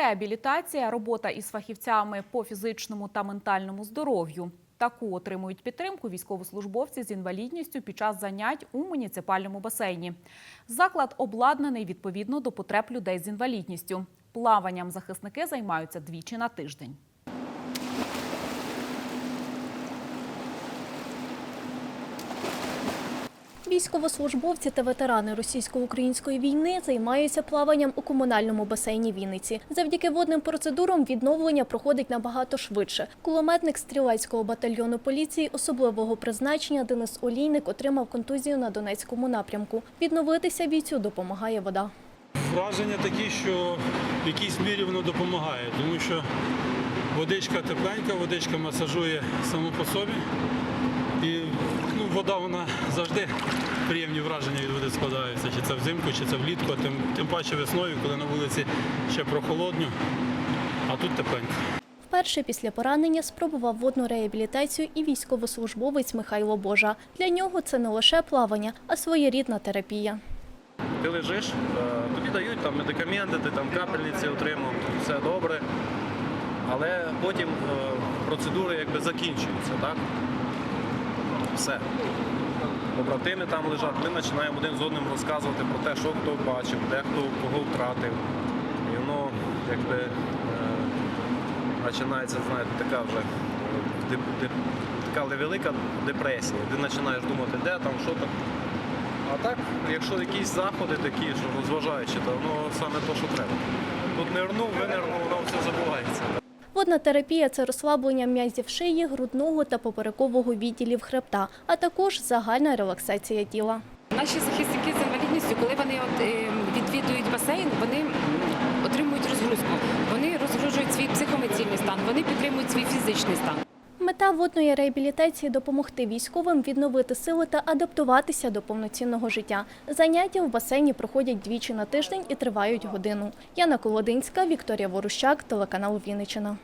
Реабілітація, робота із фахівцями по фізичному та ментальному здоров'ю. Таку отримують підтримку військовослужбовці з інвалідністю під час занять у муніципальному басейні. Заклад обладнаний відповідно до потреб людей з інвалідністю. Плаванням захисники займаються двічі на тиждень. Військовослужбовці та ветерани російсько-української війни займаються плаванням у комунальному басейні Вінниці. Завдяки водним процедурам відновлення проходить набагато швидше. Кулеметник стрілецького батальйону поліції особливого призначення Денис Олійник отримав контузію на Донецькому напрямку. Відновитися бійцю допомагає вода. Враження такі, що в якійсь мірі воно допомагає, тому що водичка тепленька, водичка масажує саму по собі. І ну, вода вона завжди приємні враження від води складаються, чи це взимку, чи це влітку, тим, тим паче весною, коли на вулиці ще прохолодньо, а тут тепленько. Вперше після поранення спробував водну реабілітацію і військовослужбовець Михайло Божа. Для нього це не лише плавання, а своєрідна терапія. Ти лежиш, е, тобі дають там медикаменти, ти там капельниці отримав, все добре. Але потім е, процедури якби закінчуються, так? Все. Побратими там лежать, ми починаємо один з одним розказувати про те, що хто бачив, де хто кого втратив. І воно якби е, починається, знаєте, така вже е, така невелика депресія. Ти починаєш думати, де там, що там. А так, якщо якісь заходи такі, що розважаючі, то воно саме те, що треба. Тут нирнув, винирнув, воно все забувається. Водна терапія це розслаблення м'язів шиї, грудного та поперекового відділів хребта, а також загальна релаксація тіла. Наші захисники з інвалідністю, коли вони от, е, відвідують басейн, вони отримують розгрузку. Вони розгружують свій психоемоційний стан, вони підтримують свій фізичний стан. Мета водної реабілітації допомогти військовим відновити сили та адаптуватися до повноцінного життя. Заняття в басейні проходять двічі на тиждень і тривають годину. Яна Колодинська, Вікторія Ворущак, телеканал Вінниччина.